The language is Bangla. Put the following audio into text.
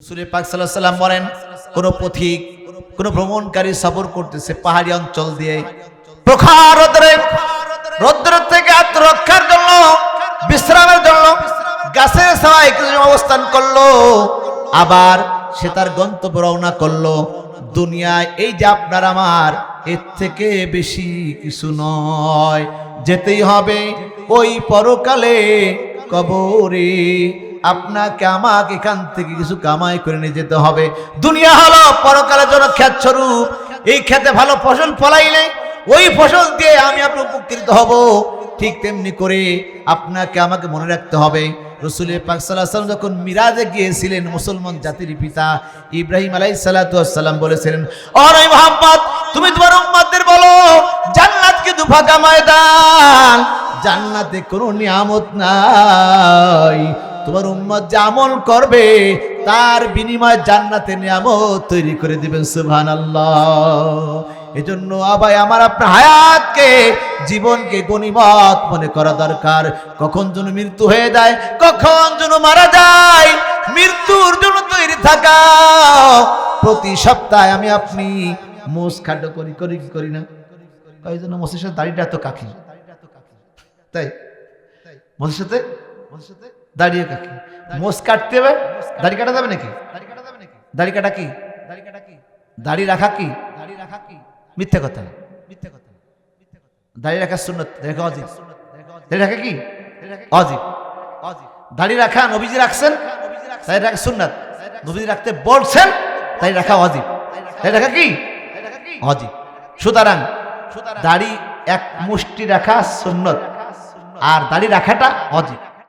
সাল্লাম বলেন, কোন পথিক, কোন ভ্রমণকারী সফর করতেছে পাহাড়ি অঞ্চল দিয়ে। প্রখর রোদ্রে রৌদ্র থেকে আত্মরক্ষার জন্য, বিশ্রামের জন্য গাছের ছায় কিছুদিন অবস্থান করল। আবার সে তার গন্তব্য রওনা করল। দুনিয়ায় এই যে আপনার আমার, এর থেকে বেশি কিছু নয়। যেতেই হবে ওই পরকালে কবরে। আপনাকে, আমাকে এখান থেকে কিছু কামাই করে নিয়ে যেতে হবে। দুনিয়া হলো পরকালের জন্য খ্যাত স্বরূপ এই খেতে ভালো ফসল ফলাইলে ওই ফসল দিয়ে আমি আপনি উপকৃত হব। ঠিক তেমনি করে আপনাকে আমাকে মনে রাখতে হবে। রসুল পাক সাল্লাম যখন মিরাজে গিয়েছিলেন মুসলমান জাতির পিতা ইব্রাহিম আলাই সাল্লাম বলেছিলেন মোহাম্মদ, তুমি তোমার উম্মাদের বলো, জান্নাত কিন্তু ফাঁকা ময়দান? জান্নাতে কোনো নিয়ামত নাই। তোমার উম্মত যে আমল করবে, তার বিনিময় জান্নাতে নিয়ামত তৈরি করে দিবেন, সুবহানাল্লাহ। এজন্য আবাই আমার আপনার হায়াতকে, জীবনকে গণিমত মনে করা দরকার। কখন যেন মৃত্যু হয়ে যায়, কখন যেন মারা যায়, মৃত্যুর জন্য তৈরি থাকা। প্রতি সপ্তাহে আমি আপনি মোষ খাদ্য করি করি কি করি না? ওই জন্য মোষের সাথে দাড়িটা এত কাকি তাই? মোষের সাথে মোষের সাথে? দাঁড়িয়ে কাকি মোষ কাটতে হবে, দাড়ি কাটা যাবে নাকি? দাড়ি কাটা কি? দাড়ি রাখা কি? দাড়ি রাখা কি মিথ্যে কথা। মিথ্যে কথা দাড়ি রাখা সুন্নত দেখা অজিব। দাড়ি রাখা কি? অজিব। দাড়ি রাখা নবীজি রাখছেন, দাড়ি রাখা সুন্নত। নবীজি রাখতে বলছেন, দাড়ি রাখা অজিব। দাড়ি রাখা কি? অজিব। সুতরাং দাড়ি এক মুষ্টি রাখা সুন্নত, আর দাড়ি রাখাটা অজিব।